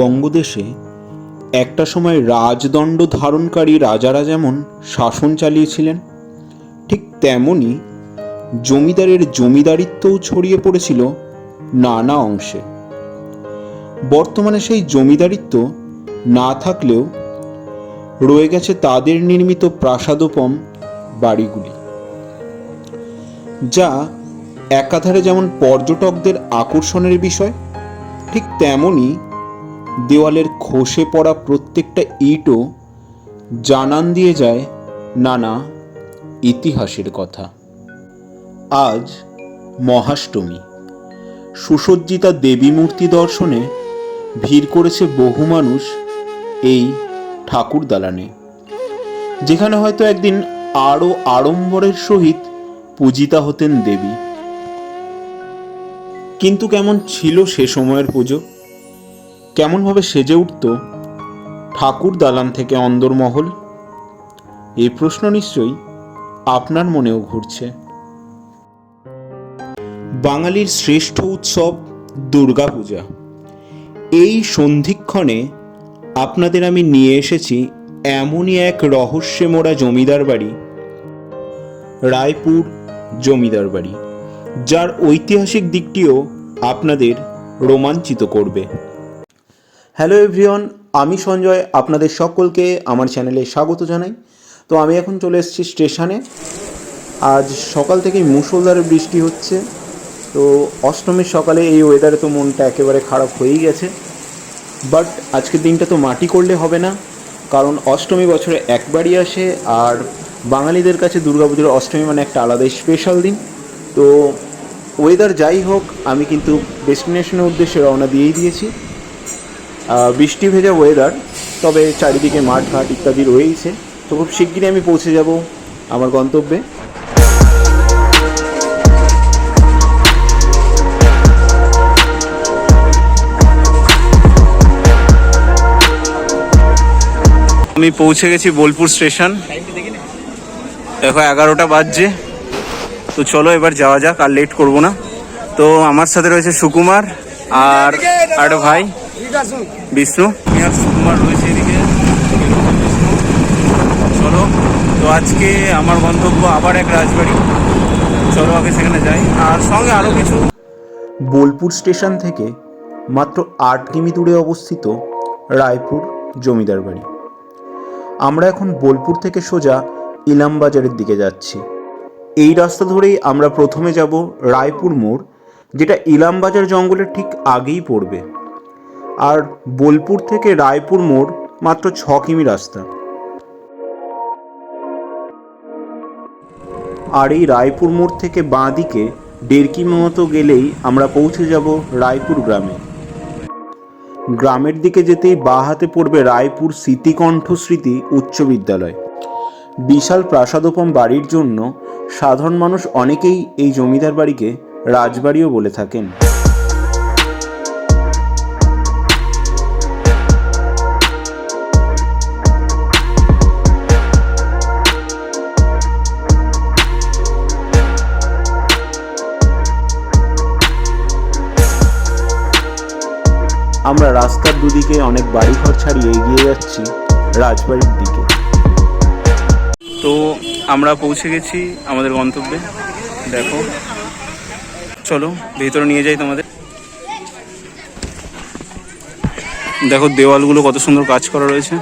বঙ্গদেশে একটা সময় রাজদণ্ড ধারণকারী রাজারা যেমন শাসন চালিয়েছিলেন, ঠিক তেমনই জমিদারের জমিদারিত্বও ছড়িয়ে পড়েছিল নানা অংশে। বর্তমানে সেই জমিদারিত্ব না থাকলেও রয়ে গেছে তাদের নির্মিত প্রাসাদোপম বাড়িগুলি, যা একাধারে যেমন পর্যটকদের আকর্ষণের বিষয়, ঠিক তেমনই দেওয়ালের খসে পড়া প্রত্যেকটা ইটও জানান দিয়ে যায় নানা ইতিহাসের কথা। আজ মহাষ্টমী। সুসজ্জিতা দেবী মূর্তি দর্শনে ভিড় করেছে বহু মানুষ এই ঠাকুর দালানে। যেখানে হয়তো একদিন আরও আড়ম্বরের সহিত পূজিতা হতেন দেবী। কিন্তু কেমন ছিল সে সময়ের পুজো? কেমনভাবে সেজে উঠত ঠাকুর দালান থেকে অন্দরমহল? এই প্রশ্ন নিশ্চয়ই আপনার মনেও ঘুরছে। বাঙালির শ্রেষ্ঠ উৎসব দুর্গাপূজা। এই সন্ধিক্ষণে আপনাদের আমি নিয়ে এসেছি এমনই এক রহস্যে মোড়া জমিদার বাড়ি, রায়পুর জমিদার বাড়ি, যার ঐতিহাসিক দিকটিও আপনাদের রোমাঞ্চিত করবে। হ্যালো এভরিওয়ান, আমি সঞ্জয়, আপনাদের সকলকে আমার চ্যানেলে স্বাগত জানাই। তো আমি এখন চলে এসেছি স্টেশনে। আজ সকাল থেকেই মুষলধারে বৃষ্টি হচ্ছে। তো অষ্টমীর সকালে এই ওয়েদারে তো মনটা একেবারে খারাপ হয়েই গেছে। বাট আজকের দিনটা তো মাটি করলে হবে না, কারণ অষ্টমী বছরে একবারই আসে, আর বাঙালিদের কাছে দুর্গাপুজোর অষ্টমী মানে একটা আলাদাই স্পেশাল দিন। তো ওয়েদার যাই হোক, আমি কিন্তু ডেস্টিনেশনের উদ্দেশ্যে রওনা দিয়েই দিয়েছি। বৃষ্টি ভেজা ওয়েদার তবে চারিদিকে মাঠ ঘাট ইত্যাদি রয়েইছে। তো খুব শিগগিরই আমি পৌঁছে যাব আমার গন্তব্যে। আমি পৌঁছে গেছি বোলপুর স্টেশন। দেখো এগারোটা বাজছে। তো চলো এবার যাওয়া যাক আর লেট করব না। তো আমার সাথে রয়েছে সুকুমার আর আর ভাই। বিষ্ণু? আর সুকুমার রয়েছে এদিকে। বিষ্ণু। চলো তো আজকে আমার গন্তব্য আবার এক রাজবাড়ি। চলো আগে সেখানে যাই আর সঙ্গে আরও কিছু। বোলপুর স্টেশন থেকে মাত্র আট কিমি দূরে অবস্থিত রায়পুর জমিদার বাড়ি। আমরা এখন বোলপুর থেকে সোজা ইলাম বাজারের দিকে যাচ্ছি। এই রাস্তা ধরেই আমরা প্রথমে যাব রায়পুর মোড় যেটা ইলাম বাজার জঙ্গলের ঠিক আগেই পড়বে। আর বোলপুর থেকে রায়পুর মোড় মাত্র ছ কিমি রাস্তা। আর এই রায়পুর মোড় থেকে বাঁ দিকে দেড় কিমি মতো গেলেই আমরা পৌঁছে যাব রায়পুর গ্রামে। গ্রামের দিকে যেতেই বাঁ হাতে পড়বে রায়পুর স্মৃতিকণ্ঠ স্মৃতি উচ্চ বিদ্যালয়। বিশাল প্রাসাদোপম বাড়ির জন্য সাধারণ মানুষ অনেকেই এই জমিদার বাড়িকে রাজবাড়িও বলে থাকেন। অনেক অনেক বাড়িঘর ছাড়িয়ে এগিয়ে যাচ্ছি রাজবাড়ির দিকে। তো আমরা পৌঁছে গেছি আমাদের গন্তব্যে। দেখো। চলো, ভেতরে নিয়ে যাই তোমাদের। দেখো, দেওয়ালগুলো কত সুন্দর কাজ করা রয়েছে।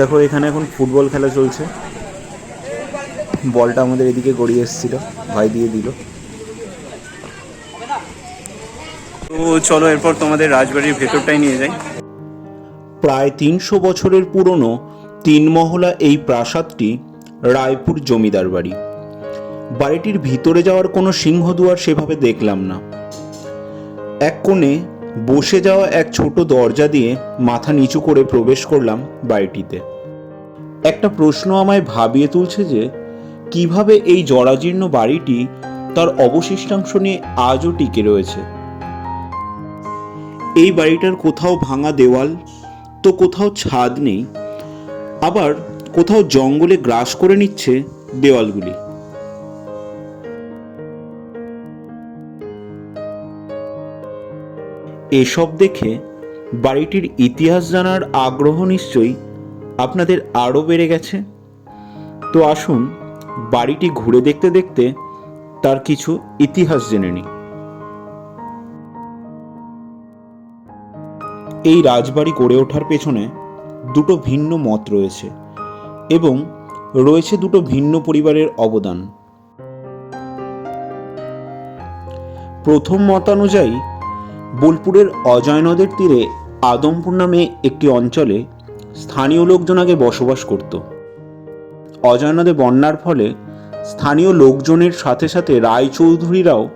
দেখো এখানে এখন ফুটবল খেলা চলছে। বলটা আমাদের এদিকে গড়িয়ে এসেছিল ভাই দিয়ে দিল। তো চলো এরপর তোমাদের রাজবাড়ির ভেতরটাই নিয়ে যাই। প্রায় তিনশো বছরের পুরনো তিন মহলা এই প্রাসাদটি রায়পুর জমিদার বাড়ি। বাড়িটির ভিতরে যাওয়ার কোনো সিংহদুয়ার সেভাবে দেখলাম না। এক কোণে বসে যাওয়া এক ছোট দরজা দিয়ে মাথা নিচু করে প্রবেশ করলাম বাড়িটিতে। একটা প্রশ্ন আমায় ভাবিয়ে তুলছে যে, কীভাবে এই জরাজীর্ণ বাড়িটি তার অবশিষ্টাংশ নিয়ে আজও টিকে রয়েছে? এই বাড়িটার কোথাও ভাঙা দেওয়াল, তো কোথাও ছাদ নেই, আবার কোথাও জঙ্গলে গ্রাস করে নিচ্ছে দেওয়ালগুলি। এসব দেখে বাড়িটির ইতিহাস জানার আগ্রহ নিশ্চয়ই আপনাদের আরও বেড়ে গেছে? তো আসুন, বাড়িটি ঘুরে দেখতে দেখতে তার কিছু ইতিহাস জেনে নিই। এই রাজবাড়ি গড়ে ওঠার পেছনে দুটো ভিন্ন মত রয়েছে এবং রয়েছে দুটো ভিন্ন পরিবারের অবদান। প্রথম মতানুযায়ী, বোলপুরের অজয় নদের তীরে আদমপুর নামে একটি অঞ্চলে স্থানীয় লোকজন আগে বসবাস করত। অজয় নদে বন্যার ফলে স্থানীয় লোকজনের সাথে সাথে রায়চৌধুরীরাও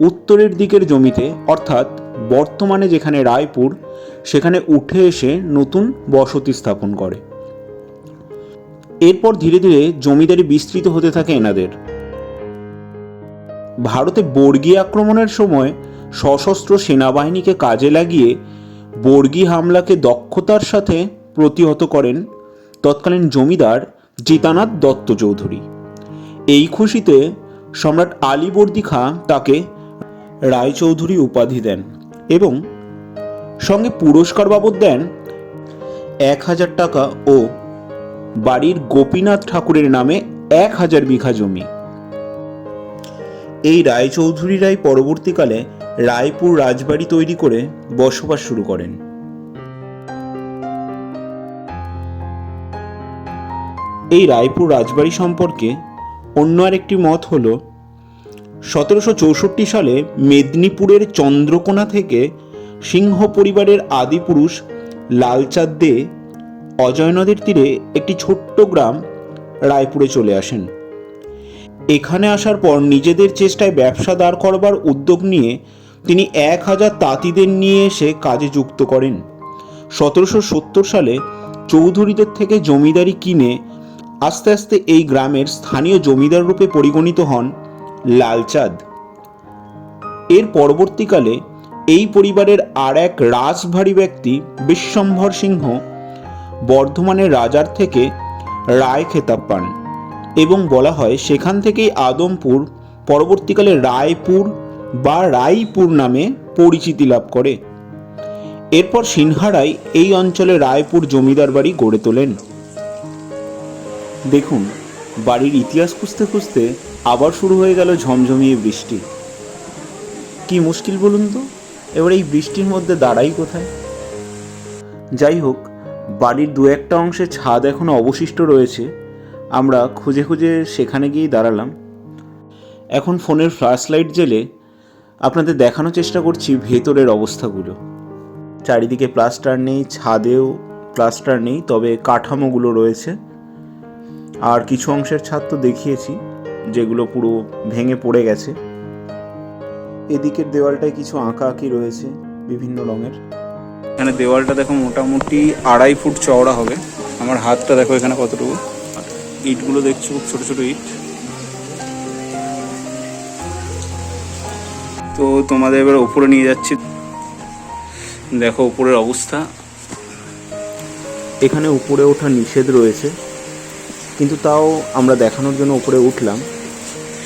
উত্তরের দিকের জমিতে, অর্থাৎ বর্তমানে যেখানে রায়পুর, সেখানে উঠে এসে নতুন বসতি স্থাপন করে। এরপর ধীরে ধীরে জমিদারি বিস্তৃত হতে থাকে এনাদের। ভারতে বর্গী আক্রমণের সময় সশস্ত্র সেনাবাহিনীকে কাজে লাগিয়ে বর্গী হামলাকে দক্ষতার সাথে প্রতিহত করেন তৎকালীন জমিদার জিতানাথ দত্ত চৌধুরী। এই খুশিতে সম্রাট আলীবর্দী খাঁ তাকে রায়চৌধুরী উপাধি দেন এবং সঙ্গে পুরস্কার বাবদ দেন এক হাজার টাকা ও বাড়ির গোপীনাথ ঠাকুরের নামে এক হাজার বিঘা জমি। এই রায়চৌধুরীরাই পরবর্তীকালে রায়পুর রাজবাড়ি তৈরি করে বসবাস শুরু করেন। এই রায়পুর রাজবাড়ি সম্পর্কে অন্য আরেকটি মত হল, সতেরোশো চৌষট্টি সালে মেদিনীপুরের চন্দ্রকোনা থেকে সিংহ পরিবারের আদিপুরুষ লালচাঁদ দে অজয় নদের তীরে একটি ছোট্ট গ্রাম রায়পুরে চলে আসেন। এখানে আসার পর নিজেদের চেষ্টায় ব্যবসা দাঁড় করবার উদ্যোগ নিয়ে তিনি এক হাজার তাঁতিদের নিয়ে এসে কাজে যুক্ত করেন। সতেরোশো সত্তর সালে চৌধুরীদের থেকে জমিদারি কিনে আস্তে আস্তে এই গ্রামের স্থানীয় জমিদার রূপে পরিগণিত হন লালচাঁদ। এর পরবর্তীকালে এই পরিবারের আর এক রাজভারী ব্যক্তি বিশ্বম্ভর সিংহ বর্ধমানের রাজার থেকে রায় খেতাব পান এবং বলা হয় সেখান থেকেই আদমপুর পরবর্তীকালে রায়পুর বা রায়পুর নামে পরিচিতি লাভ করে। এরপর সিনহারাই এই অঞ্চলে রায়পুর জমিদার বাড়ি গড়ে তোলেন। দেখুন, বাড়ির ইতিহাস খুঁজতে খুঁজতে আবার শুরু হয়ে গেল ঝমঝমিয়ে বৃষ্টি। কি মুশকিল বলুন তো? এবার এই বৃষ্টির মধ্যে দাঁড়াই কোথায়? যাই হোক, বাড়ির দু একটা অংশে ছাদ এখনও অবশিষ্ট রয়েছে। আমরা খুঁজে খুঁজে সেখানে গিয়েই দাঁড়ালাম। এখন ফোনের ফ্ল্যাশ লাইট জেলে আপনাদের দেখানোর চেষ্টা করছি ভেতরের অবস্থাগুলো। চারিদিকে প্লাস্টার নেই, ছাদেও প্লাস্টার নেই, তবে কাঠামোগুলো রয়েছে। আর কিছু অংশের ছাদ তো দেখিয়েছি যেগুলো পুরো ভেঙে পড়ে গেছে। এদিকের দেওয়ালটায় কিছু আঁকা আঁকি রয়েছে বিভিন্ন রঙের। এখানে দেওয়ালটা দেখো মোটামুটি আড়াই ফুট চওড়া হবে। আমার হাতটা দেখো এখানে কতটুকু। ইটগুলো দেখছ খুব ছোট ছোট ইট। তো তোমাদের এবার উপরে নিয়ে যাচ্ছি। দেখো উপরের অবস্থা। এখানে উপরে ওঠা নিষেধ রয়েছে। কিন্তু তাও আমরা দেখানোর জন্য উপরে উঠলাম।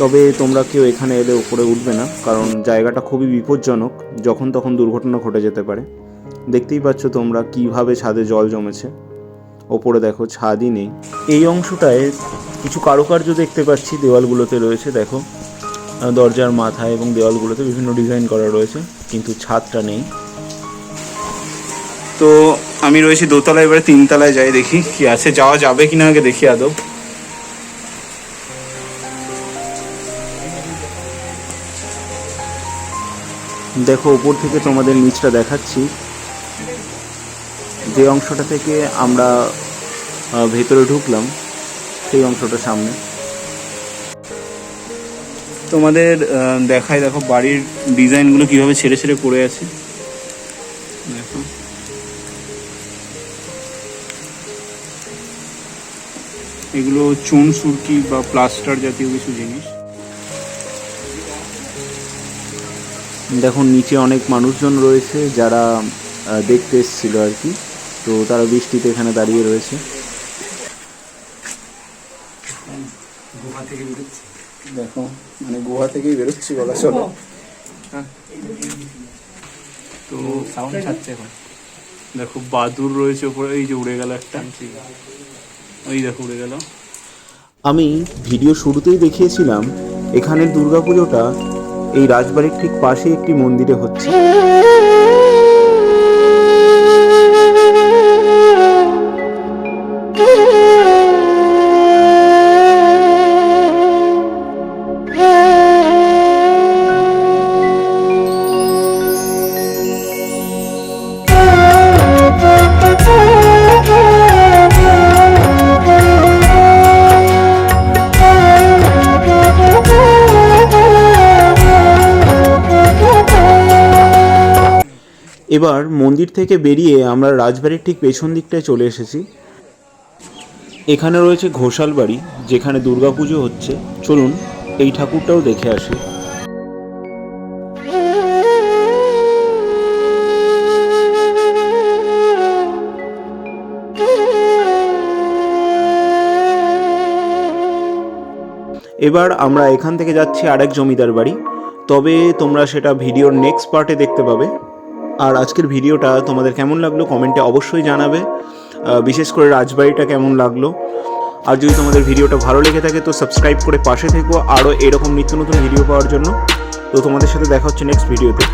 তবে তোমরা কেউ এখানে এলে উপরে উঠবে না, কারণ জায়গাটা খুবই বিপজ্জনক, যখন তখন দুর্ঘটনা ঘটে যেতে পারে। দেখতেই পাচ্ছ তোমরা কীভাবে ছাদে জল জমেছে। ওপরে দেখো, ছাদই নেই। এই অংশটায় কিছু কারুকার্য দেখতে পাচ্ছি, দেওয়ালগুলোতে রয়েছে, দেখো। দরজার মাথায় এবং দেওয়ালগুলোতে বিভিন্ন ডিজাইন করা রয়েছে, কিন্তু ছাদটা নেই। তো আমি রয়েছি দোতলায়, এবারে তিনতলায় যাই দেখি কি আছে। যাওয়া যাবে কিনা আগে দেখি আদৌ দেখো উপর থেকে তোমাদের নিচটা দেখাচ্ছি। যে অংশটা থেকে আমরা ভেতরে ঢুকলাম, সেই অংশটা সামনে। তোমাদের দেখায় দেখো বাড়ির ডিজাইনগুলো কীভাবে ছেড়ে ছেড়ে পড়ে আছে। দেখো। এগুলো চুন সুরকি বা প্লাস্টার জাতীয় কিছু জিনিস। দেখুন নিচে অনেক মানুষজন রয়েছে যারা দেখতে এসেছিল আর কি। তো তারা বৃষ্টিতে এখানে দাঁড়িয়ে রয়েছে। গুহা থেকে বেরোচ্ছি। দেখো মানে গুহা থেকেই বেরোচ্ছি বলা চলে। হ্যাঁ। তো সাউন্ড ছাড়ছে এখন। দেখো বাদুর রয়েছে ওপরে এই যে উড়ে গেল একটা। ওই দেখো, উড়ে গেল। আমি ভিডিও শুরুতেই দেখিয়েছিলাম, এখানের দুর্গাপুজোটা এই রাজবাড়ির ঠিক পাশে একটি মন্দিরে হচ্ছে। এবার মন্দির থেকে বেরিয়ে আমরা রাজবাড়ির ঠিক পেছন দিকটায় চলে এসেছি। এখানে রয়েছে ঘোষাল বাড়ি, যেখানে দুর্গাপুজো হচ্ছে। চলুন, এই ঠাকুরটাও দেখে আসি। এবার আমরা এখান থেকে যাচ্ছি আরেক জমিদার বাড়ি। তবে তোমরা সেটা ভিডিওর নেক্সট পার্টে দেখতে পাবে। আর আজকের ভিডিওটা তোমাদের কেমন লাগল কমেন্টে অবশ্যই জানাবে। বিশেষ করে রাজবাড়িটা কেমন লাগল। আর যদি তোমাদের ভিডিওটা ভালো লেগে থাকে তো সাবস্ক্রাইব করে পাশে থেকো। আরও এরকম নিত্য নতুন ভিডিও পাওয়ার জন্য। তো তোমাদের সাথে দেখা হচ্ছে নেক্সট ভিডিওতে